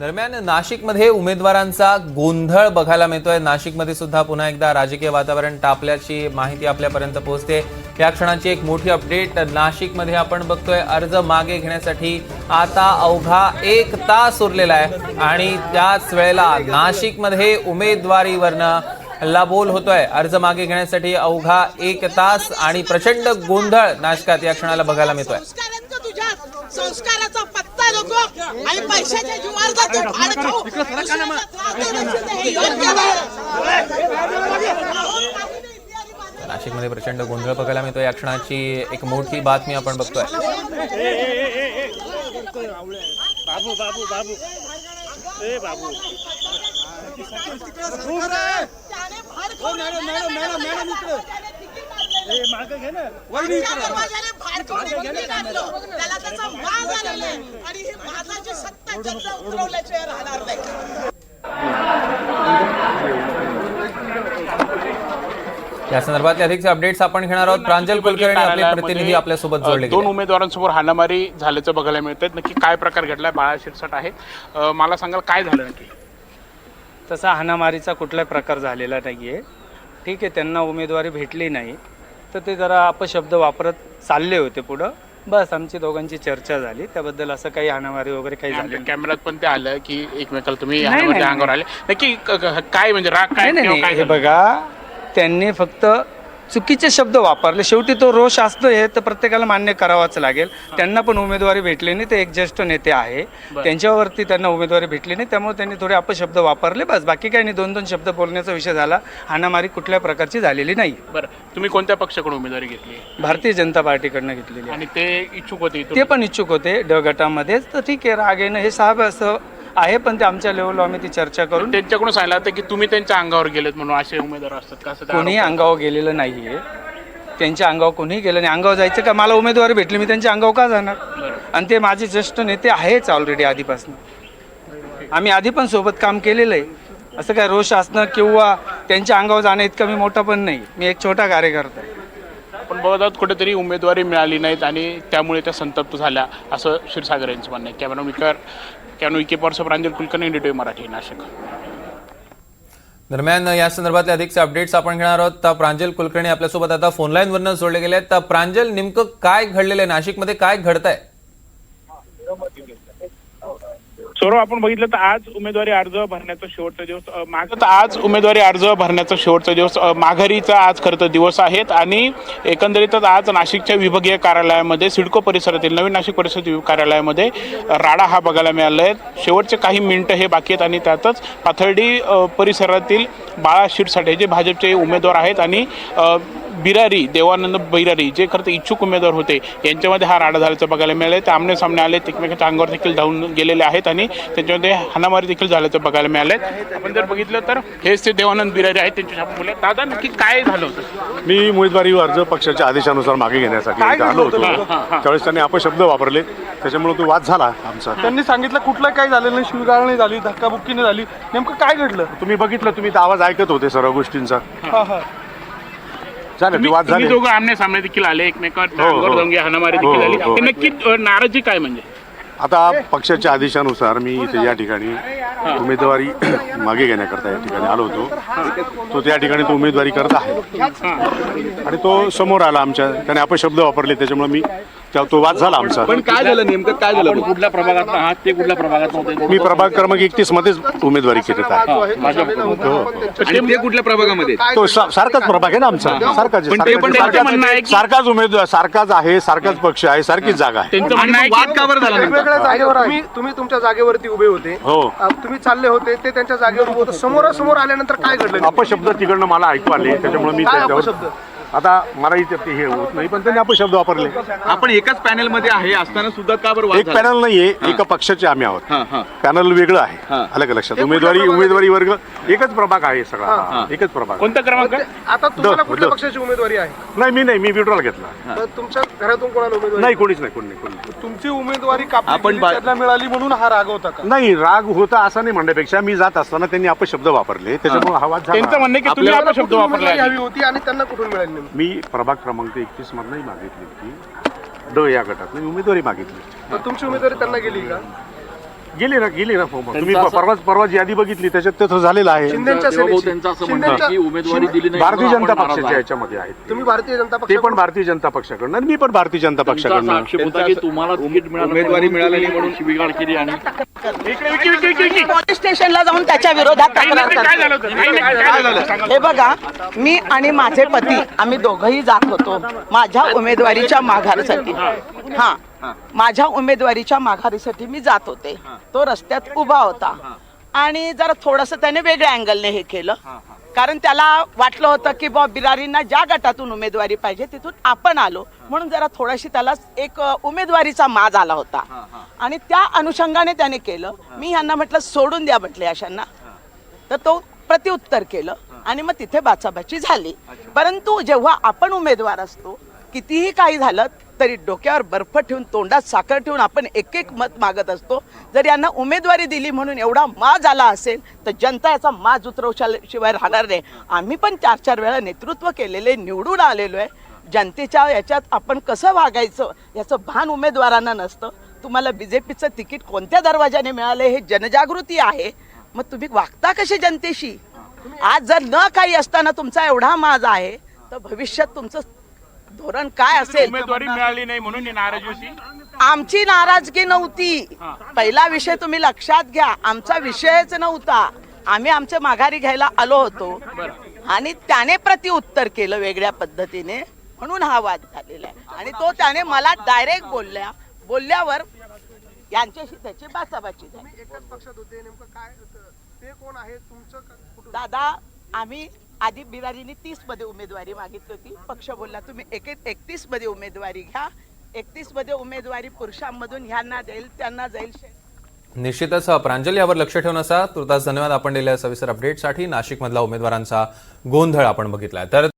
दरम्यान नाशिकमध्ये उमेदवारांचा गोंधळ बघायला मिळतोय. नाशिकमध्ये सुद्धा पुन्हा एकदा राजकीय वातावरण तापल्याची माहिती आपल्यापर्यंत पोहोचते. या क्षणाची एक मोठी अपडेट नाशिकमध्ये आपण बघतोय अर्ज मागे घेण्यासाठी आता अवघा एक तास उरलेला आहे. आणि त्याच वेळेला नाशिकमध्ये उमेदवारीवरनं हल्लाबोल होतोय. अर्ज मागे घेण्यासाठी अवघा एक तास आणि प्रचंड गोंधळ नाशकात या क्षणाला बघायला मिळतोय. संस्कारांचा पत्ता नको आणि पैशाच्या जीवावर जातो. भाड खाऊ हे. नाशिकमध्ये प्रचंड गोंधळ बघायला मिळतोय. या क्षणाची एक मोठी बातमी आपण बघतोय. बाबू बाबू बाबू. ए बाबू. खाऊन मॅडम, मॅडम, मॅडम, त्याने तिकीट काढलेलं. ए मागे घे ना. आणि त्या दरवाजाने भाड खाऊन तिकीट काढलं. त्याला त्याचा माज आलेला आहे. आणि ही माजाची सत्ता चंद्र उतरवल्याशिवाय राहणार नाही. या संदर्भातले अधिकचे अपडेट्स आपण घेणार आहोत. प्रांजल कुलकर्णी आपले प्रतिनिधी आपल्यासोबत जोडले दोन गेले उमेदवारांसमोर हाणामारी झाल्याचं बघायला मिळतंय. नक्की काय प्रकार घडलाय? बाळा शिरसाट आहे. अं, मला सांगाल काय झालं नक्की? तसा हाणामारीचा कुठलाही प्रकार झालेला नाही आहे ठीक आहे त्यांना उमेदवारी भेटली नाही. तर ते जरा अपशब्द वापरत चालले होते पुढं. बस आमची दोघांची चर्चा झाली. त्याबद्दल असं काही हाणामारी वगैरे काही झालं कॅमेऱ्यात पण ते आलं की एकमेकाला तुम्ही नाही, हाणामारीच्या नाही, अंगावर आले. नक्की क- क- काय म्हणजे राग काय नाही नाही किंवा नाही. काय हे झालं? बघा त्यांनी फक्त चुकीचे शब्द वापरले. शेवटी तो रोष असतो हे तर प्रत्येकाला मान्य करावाच लागेल. त्यांना पण उमेदवारी भेटली नाही ते एक ज्येष्ठ नेते आहे. त्यांच्यावरती त्यांना उमेदवारी भेटली नाही त्यामुळे त्यांनी थोडे अपशब्द वापरले. बस बाकी काही नाही. दोन दोन शब्द बोलण्याचा विषय झाला. हाणामारी कुठल्या प्रकारची झालेली नाही. बरं. तुम्ही कोणत्या पक्षाकडून उमेदवारी घेतली? भारतीय जनता पार्टीकडनं घेतलेली आणि ते इच्छुक होते? ते पण इच्छुक होते ड गटामध्येच तर ठीक आहे राग येणं हे साहेब असं आहे पण ते आमच्या लेवलला आम्ही ती चर्चा करून त्यांच्याकडून सांगितलं होतं की तुम्ही त्यांच्या अंगावर गेलेत म्हणून असे उमेदवार असतात का? असं आरोप अंगावर गेलेलं नाही आहे त्यांच्या अंगावर कोणीही गेलं नाही. अंगावर जायचं का? मला उमेदवारी भेटली मी त्यांच्या अंगावर का जाणार? आणि ते माझे ज्येष्ठ नेते आहेच ऑलरेडी आधीपासून. आम्ही आधी पण सोबत काम केलेलं आहे. असं काय रोष असणं किंवा त्यांच्या अंगावर जाणं इतकं मी मोठा पण नाही. मी एक छोटा कार्यकर्ता आहे. पण कुठेतरी उमेदवारी मिळाली नाहीत आणि त्यामुळे त्या संतप्त झाल्या असं क्षीरसागर यांचं म्हणणं आहे. कॅमेरा विकर कॅनो विके पर्स प्रांजल कुलकर्णी इंडिटिव्ह मराठी नाशिक. दरम्यान या संदर्भातले अधिकचे अपडेट्स आपण घेणार आहोत. तर प्रांजल कुलकर्णी आपल्यासोबत आता फोन वरनं जोडले गेले आहेत तर प्रांजल नेमकं काय घडलेलं आहे? नाशिकमध्ये काय घडतंय? सौरव आपण बघितलं तर आज उमेदवारी अर्ज भरण्याचा शेवटचा दिवस माग तर आज उमेदवारी अर्ज भरण्याचा शेवटचा दिवस माघारीचा आज खरं तर दिवस आहेत आणि एकंदरीतच आज नाशिकच्या विभागीय कार्यालयामध्ये सिडको परिसरातील नवीन नाशिक परिसर कार्यालयामध्ये राडा हा बघायला मिळाला आहे शेवटचे काही मिनिटं हे बाकी आहेत आणि त्यातच पाथर्डी परिसरातील बाळा शिरसाठे जे भाजपचे उमेदवार आहेत आणि बिरारी देवानंद बिरारी जे खरं तर इच्छुक उमेदवार होते यांच्यामध्ये हा राडा झाल्याचं बघायला मिळालं ते आमने सामने आले एकमेकांच्या अंगावर देखील धावून गेलेले आहेत आणि त्यांच्यामध्ये हाणामारी देखील झाल्याचं बघायला मिळालंय. आपण जर बघितलं तर हेच ते देवानंद बिरारी आहेत आपण बोलूया दादा नक्की काय झालं होतं? मी उमेदवारी अर्ज पक्षाच्या आदेशानुसार मागे घेण्यासाठी आलो होतो. त्यावेळेस त्यांनी अपशब्द वापरले. त्याच्यामुळे तो वाद झाला आमचा. त्यांनी सांगितलं कुठलं काही झालेलं नाही शिवगाळ नाही झाली धक्काबुक्की नाही झाली. नेमकं काय घडलं? तुम्ही बघितलं तुम्ही तर आवाज ऐकत होते सर्व गोष्टींचा. हा हा ते तुम्ही वाद तुम्ही झाले. दोघं आमने सामने देखील आले एकमेकांच्या हो, हो. हाणामारी हो, देखील हो, हो. नक्की अ, नाराजी काय म्हणजे? आता पक्षाच्या आदेशानुसार मी इथे या ठिकाणी उमेदवारी मागे घेण्याकरता या ठिकाणी आलो होतो. तो त्या ठिकाणी तो उमेदवारी करत आहे. आणि तो समोर आला आमच्या त्याने अपशब्द वापरले त्याच्यामुळे मी त्या- तो वाद झाला आमचा. पण काय झालं नेमकं? काय झालं? आपण कुठल्या प्रभागात आहात? ते कुठल्या प्रभागात नव्हते मी प्रभाग क्रमांक एकतीस मध्येच उमेदवारी करत आहे हो. आणि ते कुठल्या प्रभागामध्ये? तो सा- सारखाच प्रभाग आहे ना आमचा. सारखाच आहे. पण ते पण सारखाच- त्यांचं म्हणणं आहे की- सारखाच उमेदवार सारखाच आहे सारखाच पक्ष आहे सारखीच जागा आहे. त्यांचं म्हणणं आहे वाद की का बरं झाला नेमका? वेगवेगळ्या जागेवर तुम्ही तुम्ही तुमच्या जागेवरती उभे होते. हो. तुम्ही चालले होते ते त्यांच्या जागेवर उभे होते. समोरासमोर आल्यानंतर काय घडलं अपशब्द तिकडनं मला ऐकू आले त्याच्यामुळे मी काय त्याच्यावर अपशब्द? आता मला इथे ते हे होत नाही पण त्यांनी अपशब्द वापरले आपण एकाच पॅनलमध्ये आहे असताना सुद्धा का बरं वाद एक झाला? पॅनल नाहीये एका पक्षाचे आम्ही आहोत हा, हा. पॅनल वेगळं आहे. आलं का लक्षात उमेदवारी उमेदवारी वर्ग एकच प्रभाग आहे सगळा एकच प्रभाग कोणता क्रमांक? आता तुम्हाला द- कुठल्या द- पक्षाची उमेदवारी आहे नाही मी नाही मी विड्रॉल घेतला तर तुमच्या घरातून कोणाला उमेदवारी नाही कोणीच नाही कोणी नाही कोणी नाही. तुमची उमेदवारी कापली आपण गेली, बा- त्यांना मिळाली म्हणून हा राग होता का नाही राग होता असं नाही म्हणण्यापेक्षा मी जात असताना त्यांनी अपशब्द वापरले त्याच्यामुळे हा वाद त्यांचं झाला म्हणणं आहे की तुम्ही अपशब्द कुठून वापरला उमेदवारी आहे. हवी होती आणि त्यांना कुठून मिळाली? मी प्रभाग क्रमांक एकतीस मधनही मागितली होती. ड या गटात मी उमेदवारी मागितली. तर तुमची उमेदवारी त्यांना गेली का? गेले ना गेले ना फॉर्म तुम्ही परवा परवा जी यादी बघितली त्याच्यात तसं झालेलं आहे. सेनेची शिंदेच्या उमेदवारी दिली नाही भारतीय म्हणून जनता आपण नाराज पक्षाच्या आहे. याच्यामध्ये आहेत तुम्ही भारतीय जनता ते पक्ष पण भारतीय जनता पक्षाकडनं आणि मी पण भारतीय जनता असा पक्षाकडनं. आक्षेप होता की तुम्हाला तिकीट मिळालं उमेदवारी मिळाली म्हणून शिवीगाळ केली आणि पोलीस स्टेशनला जाऊन त्याच्या विरोधात तक्रार करते. हे बघा मी आणि माझे पती आम्ही दोघंही जात होतो. माझ्या उमेदवारीच्या माघारीसाठी. हा माझ्या उमेदवारीच्या माघारीसाठी मी जात होते. तो रस्त्यात उभा होता. आणि जरा थोडस त्याने वेगळ्या अँगलने हे केलं. कारण त्याला वाटलं होतं की बा बिरारींना ज्या गटातून उमेदवारी पाहिजे तिथून आपण आलो. म्हणून जरा थोडीशी त्याला एक उमेदवारीचा माज आला होता. आणि त्या अनुषंगाने त्याने केलं. मी ह्यांना म्हटलं सोडून द्या म्हटले अशांना. तर तो प्रत्युत्तर केलं. आणि मग तिथे बाचाबाची झाली. परंतु जेव्हा आपण उमेदवार असतो कितीही काही झालं तरी डोक्यावर बर्फ ठेवून तोंडात साखर ठेवून आपण एक एक मत मागत असतो. जर यांना उमेदवारी दिली म्हणून एवढा माज आला असेल तर जनता याचा माज उतरवशाशिवाय राहणार नाही. आम्ही पण चार चार वेळा नेतृत्व केलेले निवडून आलेलो आहे. जनतेच्या याच्यात आपण कसं वागायचं याचं भान उमेदवारांना नसतं. तुम्हाला बीजेपीचं तिकीट कोणत्या दरवाजाने मिळालं हे जनजागृती आहे. मग तुम्ही वागता कसे जनतेशी? आज जर न काही असताना तुमचा एवढा माज आहे तर भविष्यात तुमचं धोरण काय असेल? उमेदवारी मिळाली नाही म्हणून ही नाराजी होती? आमची नाराजगी नव्हती. पहिला विषय तुम्ही लक्षात घ्या. आमचा विषयच नव्हता. आम्ही आमच्या माघारी घ्यायला आलो होतो. आणि त्याने प्रत्युत्तर केलं वेगळ्या पद्धतीने. म्हणून हा वाद झालेला आहे. आणि तो त्याने मला डायरेक्ट बोलल्या. बोलल्यावर यांच्याशी त्याची बाचाबाची झाली. तुम्ही एकाच पक्षात होते. नेमकं काय होतं? ते कोण आहे? तुमचं का- कुठून? दादा आम्ही आधी बिरारीने तीसमध्ये उमेदवारी मागितली होती. पक्ष बोलला तुम्ही एक एकतीसमध्ये उमेदवारी घ्या. एकतीसमध्ये उमेदवारी पुरुषांमधून ह्यांना जाईल त्यांना जाईल निश्चितच प्रांजल यावर लक्ष ठेवून असा तुर्तास धन्यवाद आपण दिलेल्या सविस्तर अपडेटसाठी नाशिकमधला उमेदवारांचा गोंधळ आपण बघितलाय. तर